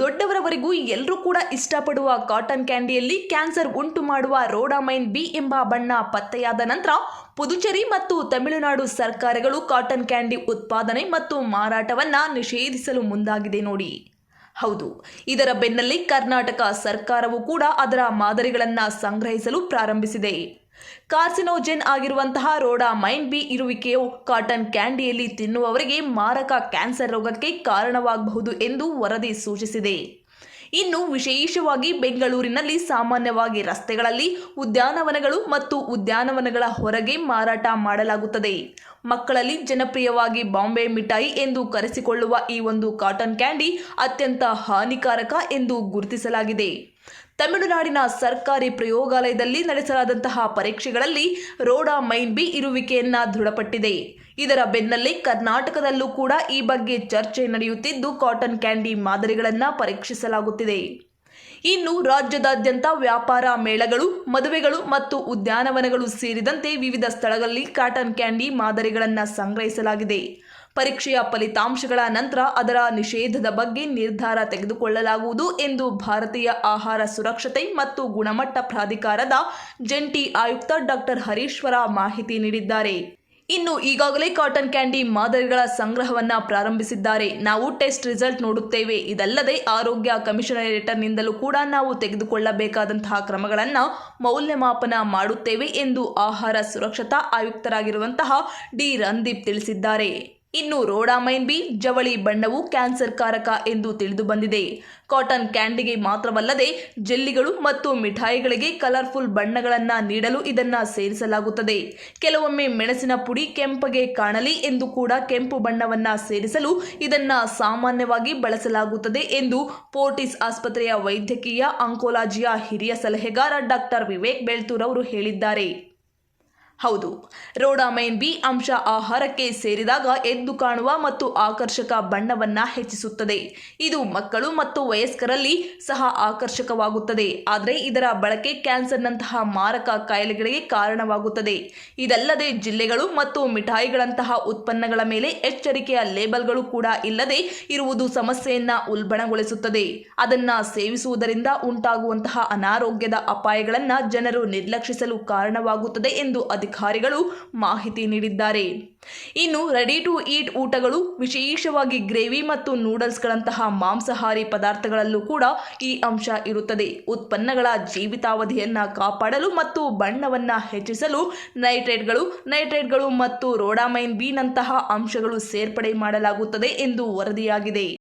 ದೊಡ್ಡವರವರೆಗೂ ಎಲ್ಲರೂ ಕೂಡ ಇಷ್ಟಪಡುವ ಕಾಟನ್ ಕ್ಯಾಂಡಿಯಲ್ಲಿ ಕ್ಯಾನ್ಸರ್ ಉಂಟು ಮಾಡುವ ರೋಡಾಮೈನ್ ಬಿ ಎಂಬ ಬಣ್ಣ ಪತ್ತೆಯಾದ ನಂತರ ಪುದುಚೇರಿ ಮತ್ತು ತಮಿಳುನಾಡು ಸರ್ಕಾರಗಳು ಕಾಟನ್ ಕ್ಯಾಂಡಿ ಉತ್ಪಾದನೆ ಮತ್ತು ಮಾರಾಟವನ್ನ ನಿಷೇಧಿಸಲು ಮುಂದಾಗಿದೆ ನೋಡಿ. ಹೌದು, ಇದರ ಬೆನ್ನಲ್ಲೇ ಕರ್ನಾಟಕ ಸರ್ಕಾರವು ಕೂಡ ಅದರ ಮಾದರಿಗಳನ್ನು ಸಂಗ್ರಹಿಸಲು ಪ್ರಾರಂಭಿಸಿದೆ. ಕಾರ್ಸಿನೋಜೆನ್ ಆಗಿರುವಂತಹ ರೋಡಾ ಮೈನ್ ಬಿ ಇರುವಿಕೆಯು ಕಾಟನ್ ಕ್ಯಾಂಡಿಯಲ್ಲಿ ತಿನ್ನುವವರಿಗೆ ಮಾರಕ ಕ್ಯಾನ್ಸರ್ ರೋಗಕ್ಕೆ ಕಾರಣವಾಗಬಹುದು ಎಂದು ವರದಿ ಸೂಚಿಸಿದೆ. ಇನ್ನು ವಿಶೇಷವಾಗಿ ಬೆಂಗಳೂರಿನಲ್ಲಿ ಸಾಮಾನ್ಯವಾಗಿ ರಸ್ತೆಗಳಲ್ಲಿ ಉದ್ಯಾನವನಗಳು ಮತ್ತು ಉದ್ಯಾನವನಗಳ ಹೊರಗೆ ಮಾರಾಟ ಮಾಡಲಾಗುತ್ತದೆ. ಮಕ್ಕಳಲ್ಲಿ ಜನಪ್ರಿಯವಾಗಿ ಬಾಂಬೆ ಮಿಠಾಯಿ ಎಂದು ಕರೆಸಿಕೊಳ್ಳುವ ಈ ಒಂದು ಕಾಟನ್ ಕ್ಯಾಂಡಿ ಅತ್ಯಂತ ಹಾನಿಕಾರಕ ಎಂದು ಗುರುತಿಸಲಾಗಿದೆ. ತಮಿಳುನಾಡಿನ ಸರ್ಕಾರಿ ಪ್ರಯೋಗಾಲಯದಲ್ಲಿ ನಡೆಸಲಾದಂತಹ ಪರೀಕ್ಷೆಗಳಲ್ಲಿ ರೋಡಾ ಮೈನ್ ಬಿ ಇರುವಿಕೆಯನ್ನ ದೃಢಪಟ್ಟಿದೆ. ಇದರ ಬೆನ್ನಲ್ಲೇ ಕರ್ನಾಟಕದಲ್ಲೂ ಕೂಡ ಈ ಬಗ್ಗೆ ಚರ್ಚೆ ನಡೆಯುತ್ತಿದ್ದು ಕಾಟನ್ ಕ್ಯಾಂಡಿ ಮಾದರಿಗಳನ್ನು ಪರೀಕ್ಷಿಸಲಾಗುತ್ತಿದೆ. ಇನ್ನು ರಾಜ್ಯದಾದ್ಯಂತ ವ್ಯಾಪಾರ ಮೇಳಗಳು, ಮದುವೆಗಳು ಮತ್ತು ಉದ್ಯಾನವನಗಳು ಸೇರಿದಂತೆ ವಿವಿಧ ಸ್ಥಳಗಳಲ್ಲಿ ಕಾಟನ್ ಕ್ಯಾಂಡಿ ಮಾದರಿಗಳನ್ನು ಸಂಗ್ರಹಿಸಲಾಗಿದೆ. ಪರೀಕ್ಷೆಯ ಫಲಿತಾಂಶಗಳ ನಂತರ ಅದರ ನಿಷೇಧದ ಬಗ್ಗೆ ನಿರ್ಧಾರ ತೆಗೆದುಕೊಳ್ಳಲಾಗುವುದು ಎಂದು ಭಾರತೀಯ ಆಹಾರ ಸುರಕ್ಷತೆ ಮತ್ತು ಗುಣಮಟ್ಟ ಪ್ರಾಧಿಕಾರದ ಜಂಟಿ ಆಯುಕ್ತ ಡಾಕ್ಟರ್ ಹರೀಶ್ವರ ಮಾಹಿತಿ ನೀಡಿದ್ದಾರೆ. ಇನ್ನು ಈಗಾಗಲೇ ಕಾಟನ್ ಕ್ಯಾಂಡಿ ಮಾದರಿಗಳ ಸಂಗ್ರಹವನ್ನ ಪ್ರಾರಂಭಿಸಿದ್ದಾರೆ. ನಾವು ಟೆಸ್ಟ್ ರಿಸಲ್ಟ್ ನೋಡುತ್ತೇವೆ. ಇದಲ್ಲದೆ ಆರೋಗ್ಯ ಕಮಿಷನರೇಟರ್ನಿಂದಲೂ ಕೂಡ ನಾವು ತೆಗೆದುಕೊಳ್ಳಬೇಕಾದಂತಹ ಕ್ರಮಗಳನ್ನು ಮೌಲ್ಯಮಾಪನ ಮಾಡುತ್ತೇವೆ ಎಂದು ಆಹಾರ ಸುರಕ್ಷತಾ ಆಯುಕ್ತರಾಗಿರುವಂತಹ ಡಿ ರಂದೀಪ್ ತಿಳಿಸಿದ್ದಾರೆ. ಇನ್ನು ರೋಡಾಮೈನ್ ಬಿ, ಜವಳಿ ಬಣ್ಣವು ಕ್ಯಾನ್ಸರ್ ಕಾರಕ ಎಂದು ತಿಳಿದು ಬಂದಿದೆ. ಕಾಟನ್ ಕ್ಯಾಂಡಿಗೆ ಮಾತ್ರವಲ್ಲದೆ ಜೆಲ್ಲಿಗಳು ಮತ್ತು ಮಿಠಾಯಿಗಳಿಗೆ ಕಲರ್ಫುಲ್ ಬಣ್ಣಗಳನ್ನು ನೀಡಲು ಇದನ್ನು ಸೇರಿಸಲಾಗುತ್ತದೆ. ಕೆಲವೊಮ್ಮೆ ಮೆಣಸಿನ ಪುಡಿ ಕೆಂಪಗೆ ಕಾಣಲಿ ಎಂದು ಕೂಡ ಕೆಂಪು ಬಣ್ಣವನ್ನು ಸೇರಿಸಲು ಇದನ್ನು ಸಾಮಾನ್ಯವಾಗಿ ಬಳಸಲಾಗುತ್ತದೆ ಎಂದು ಪೋರ್ಟಿಸ್ ಆಸ್ಪತ್ರೆಯ ವೈದ್ಯಕೀಯ ಅಂಕೋಲಾಜಿಯ ಹಿರಿಯ ಸಲಹೆಗಾರ ಡಾಕ್ಟರ್ ವಿವೇಕ್ ಬೆಳ್ತೂರ್ ಅವರು ಹೇಳಿದ್ದಾರೆ. ಹೌದು. ರೋಡಾಮೈನ್ ಬಿ ಅಂಶ ಆಹಾರಕ್ಕೆ ಸೇರಿದಾಗ ಎದ್ದು ಕಾಣುವ ಮತ್ತು ಆಕರ್ಷಕ ಬಣ್ಣವನ್ನು ಹೆಚ್ಚಿಸುತ್ತದೆ. ಇದು ಮಕ್ಕಳು ಮತ್ತು ವಯಸ್ಕರಲ್ಲಿ ಸಹ ಆಕರ್ಷಕವಾಗುತ್ತದೆ. ಆದರೆ ಇದರ ಬಳಕೆ ಕ್ಯಾನ್ಸರ್ನಂತಹ ಮಾರಕ ಕಾಯಿಲೆಗಳಿಗೆ ಕಾರಣವಾಗುತ್ತದೆ. ಇದಲ್ಲದೆ ಜಿಲ್ಲೆಗಳು ಮತ್ತು ಮಿಠಾಯಿಗಳಂತಹ ಉತ್ಪನ್ನಗಳ ಮೇಲೆ ಎಚ್ಚರಿಕೆಯ ಲೇಬಲ್ಗಳು ಕೂಡ ಇಲ್ಲದೆ ಇರುವುದು ಸಮಸ್ಯೆಯನ್ನ ಉಲ್ಬಣಗೊಳಿಸುತ್ತದೆ. ಅದನ್ನ ಸೇವಿಸುವುದರಿಂದ ಉಂಟಾಗುವಂತಹ ಅನಾರೋಗ್ಯದ ಅಪಾಯಗಳನ್ನು ಜನರು ನಿರ್ಲಕ್ಷಿಸಲು ಕಾರಣವಾಗುತ್ತದೆ ಎಂದು ಅಧಿಕಾರಿಗಳು ಮಾಹಿತಿ ನೀಡಿದ್ದಾರೆ. ಇನ್ನು ರೆಡಿ ಟು ಈಟ್ ಊಟಗಳು, ವಿಶೇಷವಾಗಿ ಗ್ರೇವಿ ಮತ್ತು ನೂಡಲ್ಸ್ಗಳಂತಹ ಮಾಂಸಾಹಾರಿ ಪದಾರ್ಥಗಳಲ್ಲೂ ಕೂಡ ಈ ಅಂಶ ಇರುತ್ತದೆ. ಉತ್ಪನ್ನಗಳ ಜೀವಿತಾವಧಿಯನ್ನು ಕಾಪಾಡಲು ಮತ್ತು ಬಣ್ಣವನ್ನು ಹೆಚ್ಚಿಸಲು ನೈಟ್ರೇಟ್ಗಳು ನೈಟ್ರೇಟ್ಗಳು ಮತ್ತು ರೋಡಾಮೈನ್ ಬಿನಂತಹ ಅಂಶಗಳು ಸೇರ್ಪಡೆ ಮಾಡಲಾಗುತ್ತದೆ ಎಂದು ವರದಿಯಾಗಿದೆ.